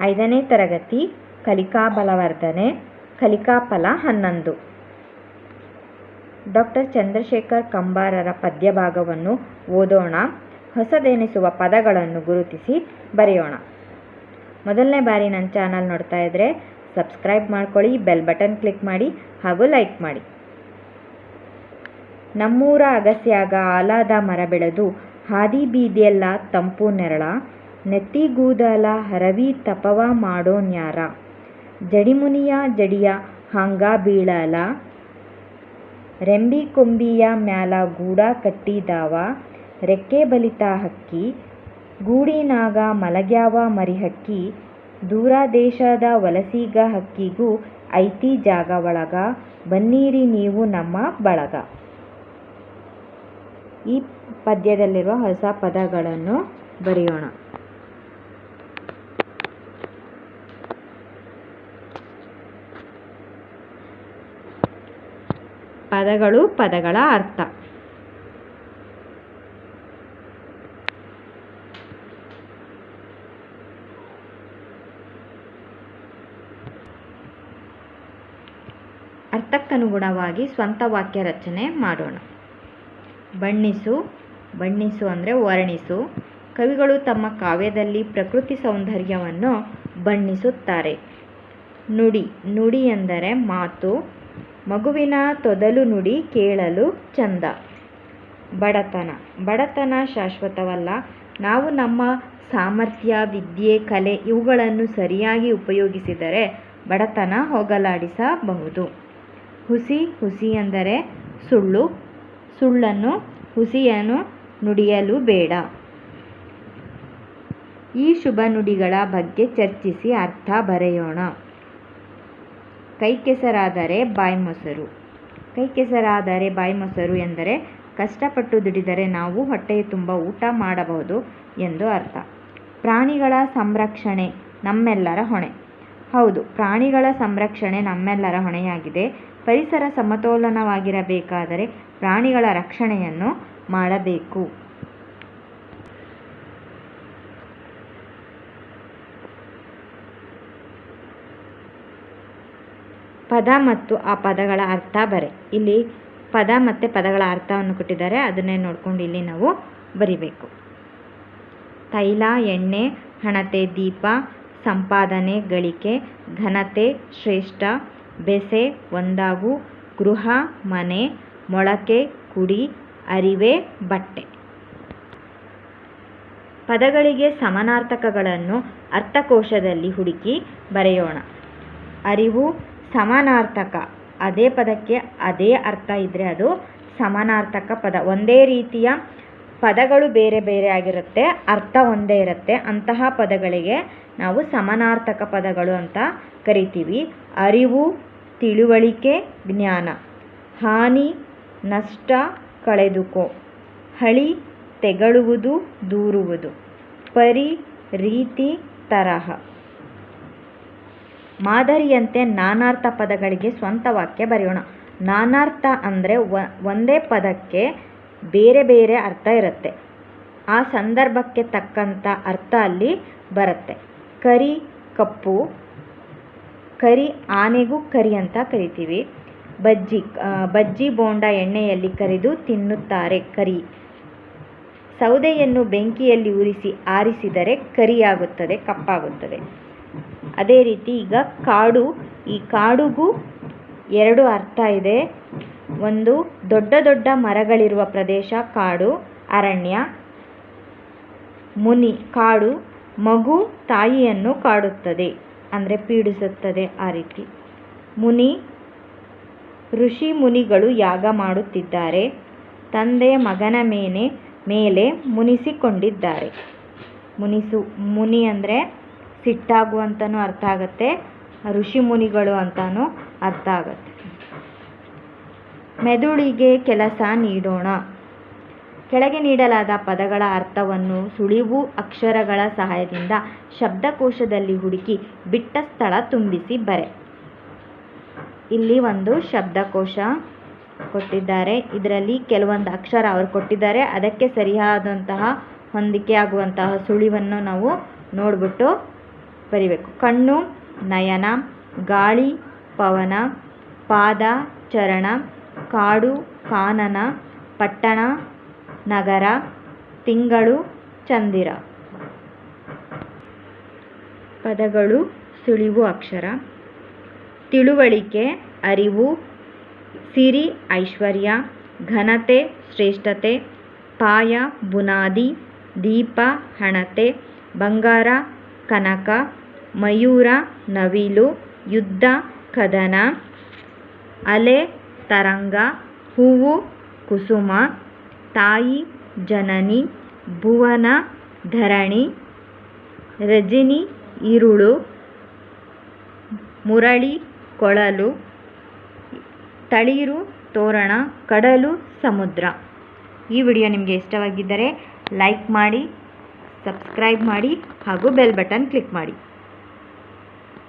ಐದನೇ ತರಗತಿ, ಕಲಿಕಾ ಬಲವರ್ಧನೆ ಕಲಿಕಾಫಲ ಹನ್ನೊಂದು. ಡಾಕ್ಟರ್ ಚಂದ್ರಶೇಖರ್ ಕಂಬಾರರ ಪದ್ಯಭಾಗವನ್ನು ಓದೋಣ. ಹೊಸದೆನಿಸುವ ಪದಗಳನ್ನು ಗುರುತಿಸಿ ಬರೆಯೋಣ. ಮೊದಲನೇ ಬಾರಿ ನನ್ನ ಚಾನಲ್ ನೋಡ್ತಾ ಇದ್ರೆ ಸಬ್ಸ್ಕ್ರೈಬ್ ಮಾಡ್ಕೊಳ್ಳಿ, ಬೆಲ್ ಬಟನ್ ಕ್ಲಿಕ್ ಮಾಡಿ ಹಾಗೂ ಲೈಕ್ ಮಾಡಿ. ನಮ್ಮೂರ ಅಗಸ್ಯಾಗ ಆಲಾದ ಮರ ಬೆಳೆದು ಹಾದಿ ಬೀದಿಯೆಲ್ಲ ತಂಪು ನೆರಳ. ನೆತ್ತಿಗೂದಲ ಹರವಿ ತಪವ ಮಾಡೋನ್ಯಾರ ಜಡಿಮುನಿಯ ಜಡಿಯ ಹಾಂಗ ಬೀಳಲ. ರೆಂಬಿ ಕೊಂಬಿಯ ಮ್ಯಾಲ ಗೂಡ ಕಟ್ಟಿದಾವ ರೆಕ್ಕೆ ಬಲಿತ ಹಕ್ಕಿ. ಗೂಡಿನಾಗ ಮಲಗ್ಯಾವ ಮರಿಹಕ್ಕಿ ದೂರ ದೇಶದ ವಲಸಿಗ ಹಕ್ಕಿಗೂ ಐತಿ ಜಾಗ ಒಳಗ. ಬನ್ನೀರಿ ನೀವು ನಮ್ಮ ಬಳಗ. ಈ ಪದ್ಯದಲ್ಲಿರುವ ಹೊಸ ಪದಗಳನ್ನು ಬರೆಯೋಣ. ಪದಗಳು ಪದಗಳ ಅರ್ಥ. ಅರ್ಥಕ್ಕನುಗುಣವಾಗಿ ಸ್ವಂತ ವಾಕ್ಯ ರಚನೆ ಮಾಡೋಣ. ಬಣ್ಣಿಸು ಬಣ್ಣಿಸು ಅಂದರೆ ವರ್ಣಿಸು. ಕವಿಗಳು ತಮ್ಮ ಕಾವ್ಯದಲ್ಲಿ ಪ್ರಕೃತಿ ಸೌಂದರ್ಯವನ್ನು ಬಣ್ಣಿಸುತ್ತಾರೆ. ನುಡಿ ನುಡಿ ಎಂದರೆ ಮಾತು. ಮಗುವಿನ ತೊದಲು ನುಡಿ ಕೇಳಲು ಚಂದ. ಬಡತನ. ಬಡತನ ಶಾಶ್ವತವಲ್ಲ. ನಾವು ನಮ್ಮ ಸಾಮರ್ಥ್ಯ, ವಿದ್ಯೆ, ಕಲೆ ಇವುಗಳನ್ನು ಸರಿಯಾಗಿ ಉಪಯೋಗಿಸಿದರೆ ಬಡತನ ಹೋಗಲಾಡಿಸಬಹುದು. ಹುಸಿ ಹುಸಿ ಎಂದರೆ ಸುಳ್ಳು. ಸುಳ್ಳನ್ನು, ಹುಸಿಯನ್ನು ನುಡಿಯಲು ಬೇಡ. ಈ ಶುಭ ನುಡಿಗಳ ಬಗ್ಗೆ ಚರ್ಚಿಸಿ ಅರ್ಥ ಬರೆಯೋಣ. ಕೈ ಕೆಸರಾದರೆ ಬಾಯಿ ಮೊಸರು ಕೈ ಕೆಸರಾದರೆ ಬಾಯಿ ಮೊಸರು ಎಂದರೆ ಕಷ್ಟಪಟ್ಟು ದುಡಿದರೆ ನಾವು ಹೊಟ್ಟೆಯ ತುಂಬ ಊಟ ಮಾಡಬಹುದು ಎಂದು ಅರ್ಥ. ಪ್ರಾಣಿಗಳ ಸಂರಕ್ಷಣೆ ನಮ್ಮೆಲ್ಲರ ಹೊಣೆ. ಹೌದು, ಪ್ರಾಣಿಗಳ ಸಂರಕ್ಷಣೆ ನಮ್ಮೆಲ್ಲರ ಹೊಣೆಯಾಗಿದೆ. ಪರಿಸರ ಸಮತೋಲನವಾಗಿರಬೇಕಾದರೆ ಪ್ರಾಣಿಗಳ ರಕ್ಷಣೆಯನ್ನು ಮಾಡಬೇಕು. ಪದ ಮತ್ತು ಆ ಪದಗಳ ಅರ್ಥ ಬರೆ. ಇಲ್ಲಿ ಪದ ಮತ್ತು ಪದಗಳ ಅರ್ಥವನ್ನು ಕೊಟ್ಟಿದ್ದಾರೆ. ಅದನ್ನೇ ನೋಡ್ಕೊಂಡು ಇಲ್ಲಿ ನಾವು ಬರಿಬೇಕು. ತೈಲ, ಎಣ್ಣೆ, ಹಣತೆ, ದೀಪ, ಸಂಪಾದನೆ, ಗಳಿಕೆ, ಘನತೆ, ಶ್ರೇಷ್ಠ, ಬೆಸೆ, ಒಂದಾಗು, ಗೃಹ, ಮನೆ, ಮೊಳಕೆ, ಕುಡಿ, ಅರಿವೆ, ಬಟ್ಟೆ. ಪದಗಳಿಗೆ ಸಮಾನಾರ್ಥಕಗಳನ್ನು ಅರ್ಥಕೋಶದಲ್ಲಿ ಹುಡುಕಿ ಬರೆಯೋಣ. ಅರಿವು ಸಮಾನಾರ್ಥಕ. ಅದೇ ಪದಕ್ಕೆ ಅದೇ ಅರ್ಥ ಇದ್ದರೆ ಅದು ಸಮಾನಾರ್ಥಕ ಪದ. ಒಂದೇ ರೀತಿಯ ಪದಗಳು ಬೇರೆ ಬೇರೆ ಆಗಿರುತ್ತೆ, ಅರ್ಥ ಒಂದೇ ಇರುತ್ತೆ. ಅಂತಹ ಪದಗಳಿಗೆ ನಾವು ಸಮಾನಾರ್ಥಕ ಪದಗಳು ಅಂತ ಕರಿತೀವಿ. ಅರಿವು, ತಿಳುವಳಿಕೆ, ಜ್ಞಾನ. ಹಾನಿ, ನಷ್ಟ, ಕಳೆದುಕೋ. ಹಳಿ, ತೆಗಳುವುದು, ದೂರುವುದು. ಪರಿ, ರೀತಿ, ತರಹ. ಮಾದರಿಯಂತೆ ನಾನಾರ್ಥ ಪದಗಳಿಗೆ ಸ್ವಂತ ವಾಕ್ಯ ಬರೆಯೋಣ. ನಾನಾರ್ಥ ಅಂದರೆ ಒಂದೇ ಪದಕ್ಕೆ ಬೇರೆ ಬೇರೆ ಅರ್ಥ ಇರುತ್ತೆ. ಆ ಸಂದರ್ಭಕ್ಕೆ ತಕ್ಕಂಥ ಅರ್ಥ ಅಲ್ಲಿ ಬರುತ್ತೆ. ಕರಿ, ಕಪ್ಪು, ಕರಿ ಆನೆಗೂ ಕರಿ ಅಂತ ಕರಿತೀವಿ. ಬಜ್ಜಿ ಬಜ್ಜಿ ಬೋಂಡ ಎಣ್ಣೆಯಲ್ಲಿ ಕರಿದು ತಿನ್ನುತ್ತಾರೆ ಕರಿ. ಸೌದೆಯನ್ನು ಬೆಂಕಿಯಲ್ಲಿ ಉರಿಸಿ ಆರಿಸಿದರೆ ಕರಿಯಾಗುತ್ತದೆ, ಕಪ್ಪಾಗುತ್ತದೆ. ಅದೇ ರೀತಿ ಈಗ ಕಾಡು, ಈ ಕಾಡುಗೂ ಎರಡು ಅರ್ಥ ಇದೆ. ಒಂದು, ದೊಡ್ಡ ದೊಡ್ಡ ಮರಗಳಿರುವ ಪ್ರದೇಶ ಕಾಡು, ಅರಣ್ಯ. ಮುನಿ, ಕಾಡು, ಮಗು, ತಾಯಿಯನ್ನು ಕಾಡುತ್ತದೆ, ಅಂದರೆ ಪೀಡಿಸುತ್ತದೆ ಆ ರೀತಿ. ಮುನಿ, ಋಷಿ ಮುನಿಗಳು ಯಾಗ ಮಾಡುತ್ತಿದ್ದಾರೆ. ತಂದೆ, ಮಗನ ಮೇಲೆ ಮೇಲೆ ಮುನಿಸಿಕೊಂಡಿದ್ದಾರೆ. ಮುನಿಸು, ಮುನಿ ಅಂದರೆ ಸಿಟ್ಟಾಗು ಅಂತಲೂ ಅರ್ಥ ಆಗುತ್ತೆ. ಋಷಿ ಮುನಿಗಳು ಅಂತಲೂ ಅರ್ಥ ಆಗುತ್ತೆ. ಮೆದುಳಿಗೆ ಕೆಲಸ ನೀಡೋಣ. ಕೆಳಗೆ ನೀಡಲಾದ ಪದಗಳ ಅರ್ಥವನ್ನು ಸುಳಿವು ಅಕ್ಷರಗಳ ಸಹಾಯದಿಂದ ಶಬ್ದಕೋಶದಲ್ಲಿ ಹುಡುಕಿ ಬಿಟ್ಟ ಸ್ಥಳ ತುಂಬಿಸಿ ಬರೆ. ಇಲ್ಲಿ ಒಂದು ಶಬ್ದಕೋಶ ಕೊಟ್ಟಿದ್ದಾರೆ. ಇದರಲ್ಲಿ ಕೆಲವೊಂದು ಅಕ್ಷರ ಅವರು ಕೊಟ್ಟಿದ್ದಾರೆ. ಅದಕ್ಕೆ ಸರಿಯಾದಂತಹ ಹೊಂದಿಕೆ ಆಗುವಂತಹ ಸುಳಿವನ್ನು ನಾವು ನೋಡಿಬಿಟ್ಟು ಬರಿಬೇಕು. ಕಣ್ಣು, ನಯನ, ಗಾಳಿ, ಪವನ, ಪಾದ, ಚರಣ, ಕಾಡು, ಕಾನನ, ಪಟ್ಟಣ, ನಗರ, ತಿಂಗಳು, ಚಂದಿರ. ಪದಗಳು ಸುಳಿವು ಅಕ್ಷರ. ತಿಳುವಳಿಕೆ, ಅರಿವು, ಸಿರಿ, ಐಶ್ವರ್ಯ, ಘನತೆ, ಶ್ರೇಷ್ಠತೆ, ಪಾಯ, ಬುನಾದಿ, ದೀಪ, ಹಣತೆ, ಬಂಗಾರ, ಕನಕ ಮಯೂರ, ನವಿಲು, ಯುದ್ಧ, ಕದನ, ಅಲೆ, ತರಂಗ, ಹೂವು, ಕುಸುಮ, ತಾಯಿ, ಜನನಿ, ಭುವನ, ಧರಣಿ, ರಜಿನಿ ಇರುಳು ಮುರಳಿ, ಕೊಳಲು, ತಳಿರು, ತೋರಣ, ಕಡಲು, ಸಮುದ್ರ. ಈ ವಿಡಿಯೋ ನಿಮಗೆ ಇಷ್ಟವಾಗಿದ್ದರೆ ಲೈಕ್ ಮಾಡಿ, ಸಬ್ಸ್ಕ್ರೈಬ್ ಮಾಡಿ ಹಾಗೂ ಬೆಲ್ ಬಟನ್ ಕ್ಲಿಕ್ ಮಾಡಿ.